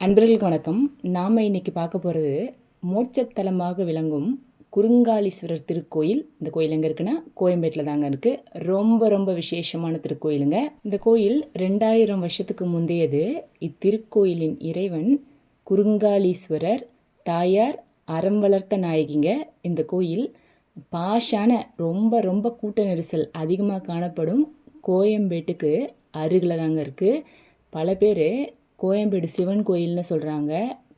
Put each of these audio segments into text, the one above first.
அன்பர்களுக்கு வணக்கம். நாம் இன்றைக்கி பார்க்க போகிறது மோட்சத்தலமாக விளங்கும் குறுங்காலீஸ்வரர் திருக்கோயில். இந்த கோயில் எங்கே இருக்குன்னா கோயம்பேட்டில் தாங்க இருக்குது ரொம்ப ரொம்ப விசேஷமான திருக்கோயிலுங்க. இந்த கோயில் ரெண்டாயிரம் வருஷத்துக்கு முந்தையது. இத்திருக்கோயிலின் இறைவன் குறுங்காலீஸ்வரர் தாயார் அறம் வளர்த்த நாயகிங்க. இந்த கோயில் பாஷான ரொம்ப ரொம்ப கூட்ட நெரிசல் அதிகமாக காணப்படும் கோயம்பேட்டுக்கு அருகில் தாங்க இருக்குது பல பேர் கோயம்பேடு சிவன் கோயில்னு சொல்கிறாங்க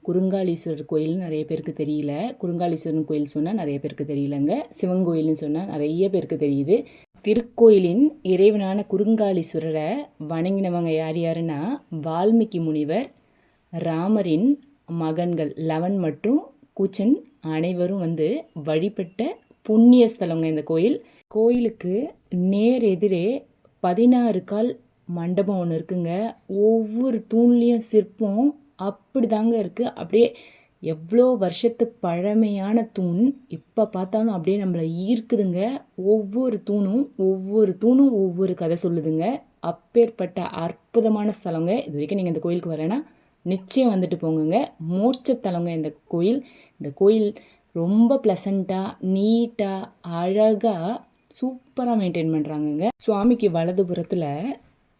குறுங்காலீஸ்வரர் கோயில்னு நிறைய பேருக்கு தெரியல. குறுங்காலீஸ்வரன் கோயில் சொன்னால் நிறைய பேருக்கு தெரியலங்க. சிவன் கோயில்னு சொன்னால் நிறைய பேருக்கு தெரியுது. திருக்கோயிலின் இறைவனான குறுங்காலீஸ்வரரை வணங்கினவங்க யார் யாருன்னா வால்மீகி முனிவர் ராமரின் மகன்கள் லவன் மற்றும் கூச்சன் அனைவரும் வந்து வழிபட்ட புண்ணிய ஸ்தலங்க இந்த கோயில். கோயிலுக்கு நேர் எதிரே பதினாறு கால் மண்டபம் ஒன்று இருக்குங்க. ஒவ்வொரு தூண்லேயும் சிற்பம் அப்படி தாங்க இருக்குது அப்படியே எவ்வளோ வருஷத்து பழமையான தூண். இப்போ பார்த்தாலும் அப்படியே நம்மளை ஈர்க்குதுங்க. ஒவ்வொரு தூணும் ஒவ்வொரு தூணும் ஒவ்வொரு கதை சொல்லுதுங்க. அப்பேற்பட்ட அற்புதமான ஸ்தலங்க. இது வரைக்கும் நீங்கள் இந்த கோயிலுக்கு வரேன்னா நிச்சயம் வந்துட்டு போங்கங்க. மோட்சத்தலங்க இந்த கோயில். இந்த கோயில் ரொம்ப ப்ளசண்ட்டாக நீட்டாக அழகாக சூப்பராக மெயின்டைன் பண்ணுறாங்கங்க சுவாமிக்கு வலதுபுறத்தில்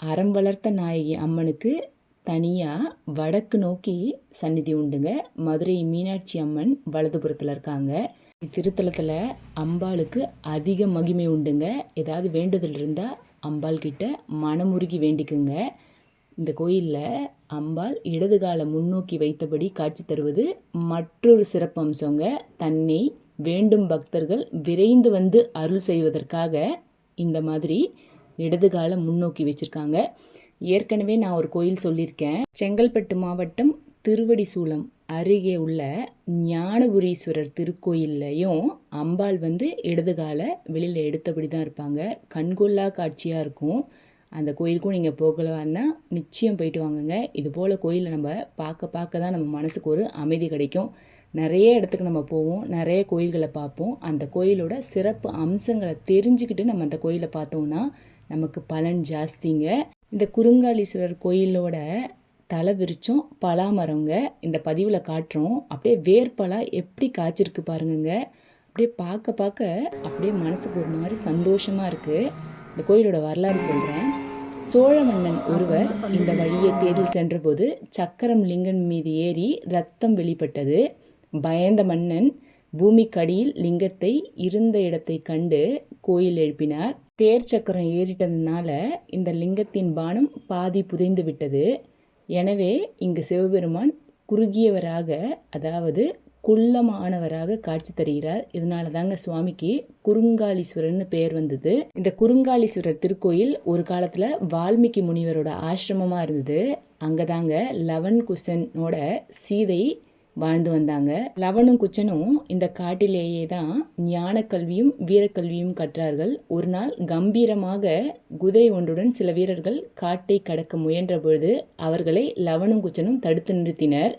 அறம் வளர்த்த நாயகி அம்மனுக்கு தனியாக வடக்கு நோக்கி சந்நிதி உண்டுங்க. மதுரை மீனாட்சி அம்மன் வலதுபுறத்தில் இருக்காங்க. திருத்தலத்தில் அம்பாளுக்கு அதிக மகிமை உண்டுங்க. ஏதாவது வேண்டுதல் இருந்தால் அம்பாள் கிட்ட மனமுருகி வேண்டிக்குங்க. இந்த கோயிலில் அம்பாள் இடது காலை முன்னோக்கி வைத்தபடி காட்சி தருவது மற்றொரு சிறப்பு அம்சங்க. தன்னை வேண்டும் பக்தர்கள் விரைந்து வந்து அருள் செய்வதற்காக இந்த மாதிரி இடது காலை முன்னோக்கி வச்சுருக்காங்க. ஏற்கனவே நான் ஒரு கோயில் சொல்லியிருக்கேன். செங்கல்பட்டு மாவட்டம் திருவடிசூலம் அருகே உள்ள ஞானபுரீஸ்வரர் திருக்கோயில்லையும் அம்பாள் வந்து இடது காலை வெளியில் எடுத்தபடி தான் இருப்பாங்க. கண்கொள்ளா காட்சியாக இருக்கும். அந்த கோயிலுக்கும் நீங்கள் போகலன்னா நிச்சயம் போயிட்டு வாங்குங்க. இது போல் கோயிலை நம்ம பார்க்க பார்க்க தான் நம்ம மனசுக்கு ஒரு அமைதி கிடைக்கும். நிறைய இடத்துக்கு நம்ம போவோம். நிறைய கோயில்களை பார்ப்போம். அந்த கோயிலோட சிறப்பு அம்சங்களை தெரிஞ்சுக்கிட்டு நம்ம அந்த கோயிலை பார்த்தோம்னா நமக்கு பலன் ஜாஸ்திங்க. இந்த குறுங்காலீஸ்வரர் கோயிலோட தலை விரிச்சோம் பலாமரங்க. இந்த பதிவில் காட்டுறோம். அப்படியே வேர்பலா எப்படி காய்ச்சிருக்கு பாருங்கங்க. அப்படியே பார்க்க பார்க்க அப்படியே மனசுக்கு ஒரு மாதிரி சந்தோஷமாக இருக்குது இந்த கோயிலோட வரலாறு சொல்கிறேன் சோழ மன்னன் ஒருவர் இந்த வழியை தேரில் சென்றபோது சக்கரம் லிங்கன் மீது ஏறி ரத்தம் வெளிப்பட்டது. பயந்த மன்னன் பூமிக்கடியில் லிங்கத்தை இருந்த இடத்தை கண்டு கோயில் எழுப்பினார். தேர் சக்கரம் ஏறிட்டதுனால இந்த லிங்கத்தின் பானம் பாதி புதைந்து விட்டது. எனவே இங்கு சிவபெருமான் குறுகியவராக அதாவது குள்ளமானவராக காட்சி தருகிறார். இதனால தாங்க சுவாமிக்கு குறுங்காலீஸ்வரர்னு பெயர் வந்தது. இந்த குறுங்காலீஸ்வரர் திருக்கோயில் ஒரு காலத்தில் வால்மீகி முனிவரோட ஆசிரமமாக இருந்தது. அங்கே தாங்க லவன் குசனோட சீதை வாழ்ந்து வந்தாங்க. லவனும் குச்சனும் இந்த காட்டிலேயே தான் ஞான கல்வியும் வீரக்கல்வியும் கற்றார்கள். ஒரு நாள் கம்பீரமாக குதிரை ஒன்றுடன் சில வீரர்கள் காட்டை கடக்க முயன்ற பொழுது அவர்களை லவனும் குச்சனும் தடுத்து நிறுத்தினர்.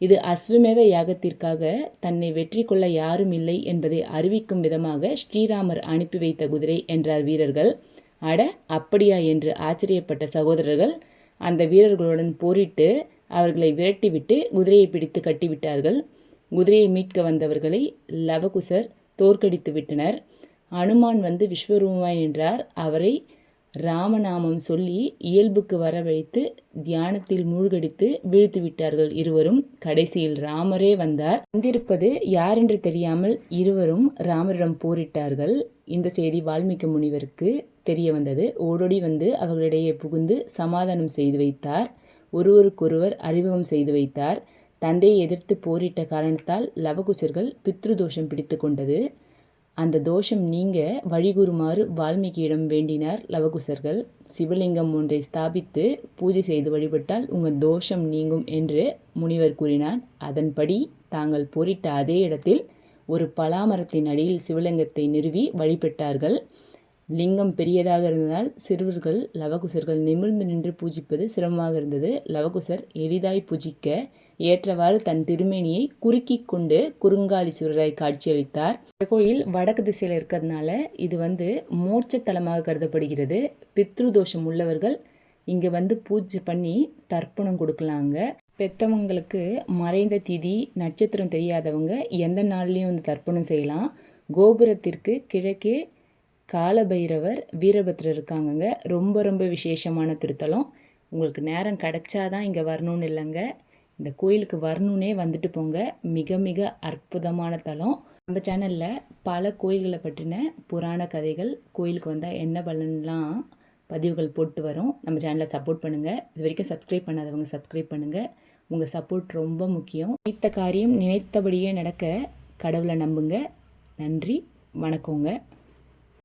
இது அஸ்வமேத யாகத்திற்காக தன்னை வெற்றி கொள்ள யாரும் இல்லை என்பதை அறிவிக்கும் விதமாக ஸ்ரீராமர் அனுப்பி வைத்த குதிரை என்றார் வீரர்கள். அட அப்படியா என்று ஆச்சரியப்பட்ட சகோதரர்கள். அந்த வீரர்களுடன் போரிட்டு அவர்களை விரட்டிவிட்டு குதிரையை பிடித்து கட்டிவிட்டார்கள். குதிரையை மீட்க வந்தவர்களை லவகுசர் தோற்கடித்து விட்டனர். அனுமான் வந்து விஸ்வரூபாய் என்றார் அவரை ராமநாமம் சொல்லி இயல்புக்கு வரவழைத்து தியானத்தில் மூழ்கடித்து வீழ்த்து விட்டார்கள் இருவரும். கடைசியில் ராமரே வந்தார். வந்திருப்பது யாரென்று தெரியாமல் இருவரும் ராமரிடம் போரிட்டார்கள். இந்த செய்தி வால்மீகி முனிவருக்கு தெரிய வந்தது. ஓடோடி வந்து அவர்களிடையே புகுந்து சமாதானம் செய்து வைத்தார். ஒருவருக்கொருவர் அறிமுகம் செய்து வைத்தார். தந்தையை எதிர்த்து போரிட்ட காரணத்தால் லவகுச்சர்கள் பித்ருதோஷம் பிடித்து கொண்டது. அந்த தோஷம் நீங்க வழிகூறுமாறு வால்மீகியிடம் வேண்டினார் லவகுசர்கள். சிவலிங்கம் ஒன்றை ஸ்தாபித்து பூஜை செய்து வழிபட்டால் உங்கள் தோஷம் நீங்கும் என்று முனிவர் கூறினார். அதன்படி தாங்கள் போரிட்ட அதே இடத்தில் ஒரு பலாமரத்தின் அடியில் சிவலிங்கத்தை நிறுவி வழிபட்டார்கள். லிங்கம் பெரியதாக இருந்ததால் சிறுவர்கள் லவகுசர்கள் நிமிர்ந்து நின்று பூஜிப்பது சிரமமாக இருந்தது. லவகுசர் எளிதாய் பூஜிக்க ஏற்றவாறு தன் திருமேனியை குறுக்கிக் கொண்டு குறுங்காலீஸ்வரராய் காட்சியளித்தார். இந்த கோயில் வடக்கு திசையில் இருக்கிறதுனால இது வந்து மோட்சத்தலமாக கருதப்படுகிறது. பித்ரு தோஷம் உள்ளவர்கள் இங்கே வந்து பூஜை பண்ணி தர்ப்பணம் கொடுக்கலாங்க. பெத்தவங்களுக்கு மறைந்த திதி நட்சத்திரம் தெரியாதவங்க எந்த நாள்லேயும் வந்து தர்ப்பணம் செய்யலாம். கோபுரத்திற்கு கிழக்கே காலபைரவர் வீரபத்ரர் இருக்காங்கங்க. ரொம்ப ரொம்ப விசேஷமான திருத்தலம். உங்களுக்கு நேரம் கிடைச்சாதான் இங்கே வரணும்னு இல்லைங்க. இந்த கோயிலுக்கு வரணுன்னே வந்துட்டு போங்க. மிக மிக அற்புதமான தலம். நம்ம சேனலில் பல கோயில்களை பற்றின புராண கதைகள் கோயிலுக்கு வந்தால் என்ன பலன்லாம் பதிவுகள் போட்டு வரும். நம்ம சேனலை சப்போர்ட் பண்ணுங்கள் இது வரைக்கும் சப்ஸ்கிரைப் பண்ணாதவங்க சப்ஸ்கிரைப் பண்ணுங்கள் உங்கள் சப்போர்ட் ரொம்ப முக்கியம். நினைத்த காரியம் நினைத்தபடியே நடக்க கடவுளை நம்புங்க. நன்றி. வணக்கங்க.